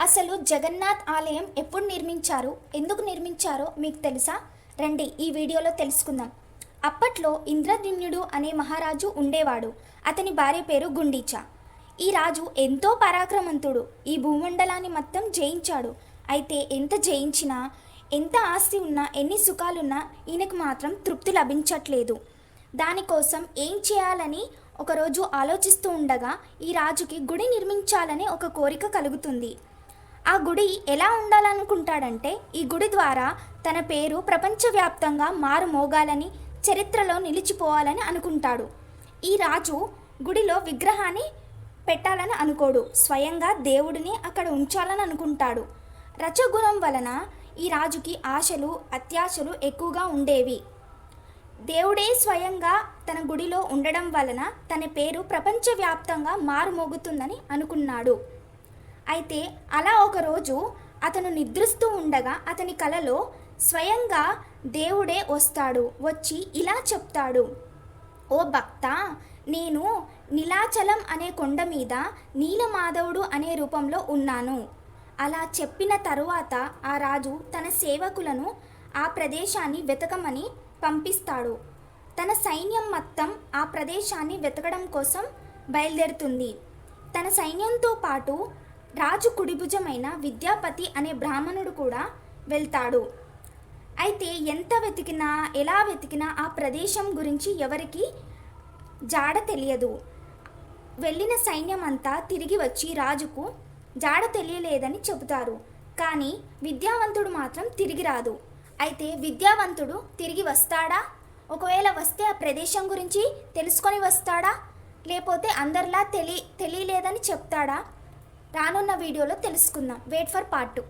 అసలు జగన్నాథ్ ఆలయం ఎప్పుడు నిర్మించారు? ఎందుకు నిర్మించారో మీకు తెలుసా? రండి ఈ వీడియోలో తెలుసుకుందాం. అప్పట్లో ఇంద్రదిన్యుడు అనే మహారాజు ఉండేవాడు. అతని భార్య పేరు గుండీచ. ఈ రాజు ఎంతో పరాక్రమంతుడు. ఈ భూమండలాన్ని మొత్తం జయించాడు. అయితే ఎంత జయించినా ఎంత ఆస్తి ఉన్నా ఎన్ని సుఖాలున్నా ఈయనకు మాత్రం తృప్తి లభించట్లేదు. దానికోసం ఏం చేయాలని ఒకరోజు ఆలోచిస్తూ ఉండగా ఈ రాజుకి గుడి నిర్మించాలనే ఒక కోరిక కలుగుతుంది. ఆ గుడి ఎలా ఉండాలనుకుంటాడంటే ఈ గుడి ద్వారా తన పేరు ప్రపంచవ్యాప్తంగా మారుమోగాలని చరిత్రలో నిలిచిపోవాలని అనుకుంటాడు. ఈ రాజు గుడిలో విగ్రహాన్ని పెట్టాలని అనుకోడు. స్వయంగా దేవుడిని అక్కడ ఉంచాలని అనుకుంటాడు. రచగుణం వలన ఈ రాజుకి ఆశలు అత్యాశలు ఎక్కువగా ఉండేవి. దేవుడే స్వయంగా తన గుడిలో ఉండడం వలన తన పేరు ప్రపంచవ్యాప్తంగా మారుమోగుతుందని అనుకున్నాడు. అయితే అలా ఒకరోజు అతను నిద్రిస్తూ ఉండగా అతని కలలో స్వయంగా దేవుడే వస్తాడు వచ్చి ఇలా చెప్తాడు. ఓ భక్త నేను నీలాచలం అనే కొండ మీద నీలమాధవుడు అనే రూపంలో ఉన్నాను అలా చెప్పిన తరువాత ఆ రాజు తన సేవకులను ఆ ప్రదేశాన్ని వెతకమని పంపిస్తాడు. తన సైన్యం మొత్తం ఆ ప్రదేశాన్ని వెతకడం కోసం బయలుదేరుతుంది. తన సైన్యంతో పాటు రాజు కుడిభుజమైన విద్యాపతి అనే బ్రాహ్మణుడు కూడా వెళ్తాడు. అయితే ఎంత వెతికినా ఎలా వెతికినా ఆ ప్రదేశం గురించి ఎవరికి జాడ తెలియదు. వెళ్ళిన సైన్యం అంతా తిరిగి వచ్చి రాజుకు జాడ తెలియలేదని చెబుతారు. కానీ విద్యావంతుడు మాత్రం తిరిగి రాదు. అయితే విద్యావంతుడు తిరిగి వస్తాడా? ఒకవేళ వస్తే ఆ ప్రదేశం గురించి తెలుసుకొని వస్తాడా? లేకపోతే అందరిలా తెలి తెలియలేదని చెప్తాడా? రానున్న వీడియోలో తెలుసుకుందాం. Wait for part two.